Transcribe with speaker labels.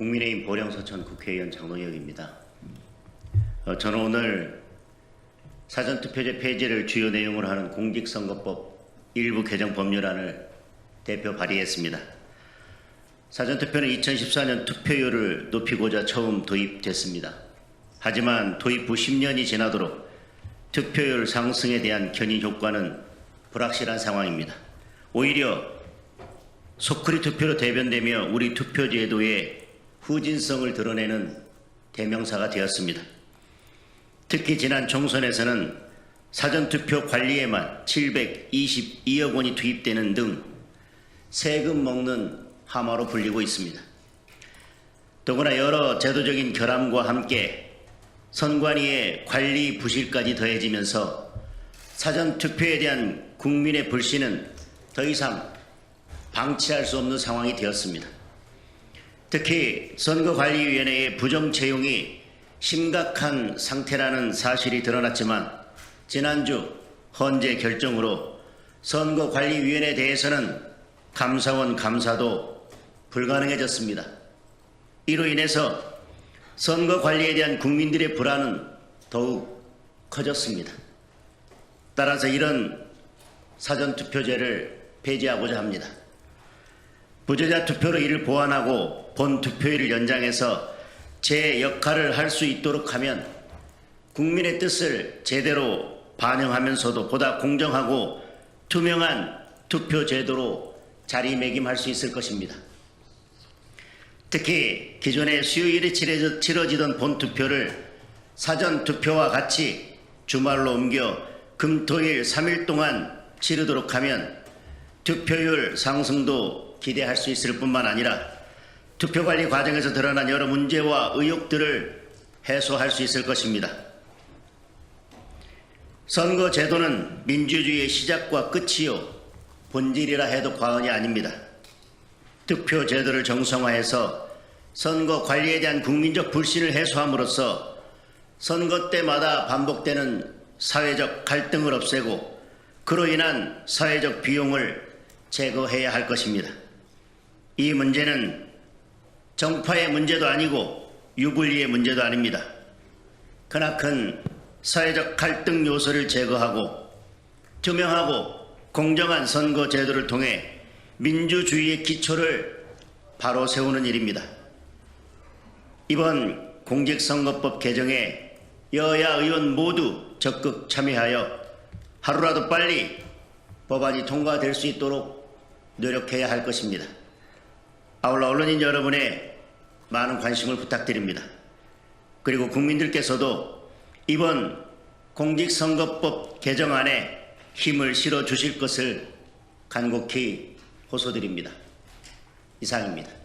Speaker 1: 국민의힘 보령서천 국회의원 장동혁입니다. 어, 저는 오늘 사전투표제 폐지를 주요 내용으로 하는 공직선거법 일부 개정 법률안을 대표 발의했습니다. 사전투표는 2014년 투표율을 높이고자 처음 도입됐습니다. 하지만 도입 후 10년이 지나도록 투표율 상승에 대한 견인 효과는 불확실한 상황입니다. 오히려 소크리 투표로 대변되며 우리 투표 제도의 후진성을 드러내는 대명사가 되었습니다. 특히 지난 총선에서는 사전투표 관리에만 722억 원이 투입되는 등 세금 먹는 하마로 불리고 있습니다. 더구나 여러 제도적인 결함과 함께 선관위의 관리 부실까지 더해지면서 사전투표에 대한 국민의 불신은 더 이상 방치할 수 없는 상황이 되었습니다. 특히 선거관리위원회의 부정 채용이 심각한 상태라는 사실이 드러났지만 지난주 헌재 결정으로 선거관리위원회에 대해서는 감사원 감사도 불가능해졌습니다. 이로 인해서 선거 관리에 대한 국민들의 불안은 더욱 커졌습니다. 따라서 이런 사전투표제를 폐지하고자 합니다. 부재자 투표로 이를 보완하고 본 투표일을 연장해서 제 역할을 할 수 있도록 하면 국민의 뜻을 제대로 반영하면서도 보다 공정하고 투명한 투표 제도로 자리매김할 수 있을 것입니다. 특히 기존에 수요일에 치러지- 치러지던 본 투표를 사전 투표와 같이 주말로 옮겨 금토일 3일 동안 치르도록 하면 투표율 상승도 기대할 수 있을 뿐만 아니라 투표 관리 과정에서 드러난 여러 문제와 의혹들을 해소할 수 있을 것입니다. 선거 제도는 민주주의의 시작과 끝이요 본질이라 해도 과언이 아닙니다. 투표 제도를 정성화해서 선거 관리에 대한 국민적 불신을 해소함으로써 선거 때마다 반복되는 사회적 갈등을 없애고 그로 인한 사회적 비용을 제거해야 할 것입니다. 이 문제는 정파의 문제도 아니고 유불리의 문제도 아닙니다. 크나큰 사회적 갈등 요소를 제거하고 투명하고 공정한 선거 제도를 통해 민주주의의 기초를 바로 세우는 일입니다. 이번 공직선거법 개정에 여야 의원 모두 적극 참여하여 하루라도 빨리 법안이 통과될 수 있도록 노력해야 할 것입니다. 아울러 언론인 여러분의 많은 관심을 부탁드립니다. 그리고 국민들께서도 이번 공직선거법 개정안에 힘을 실어 주실 것을 간곡히 호소드립니다. 이상입니다.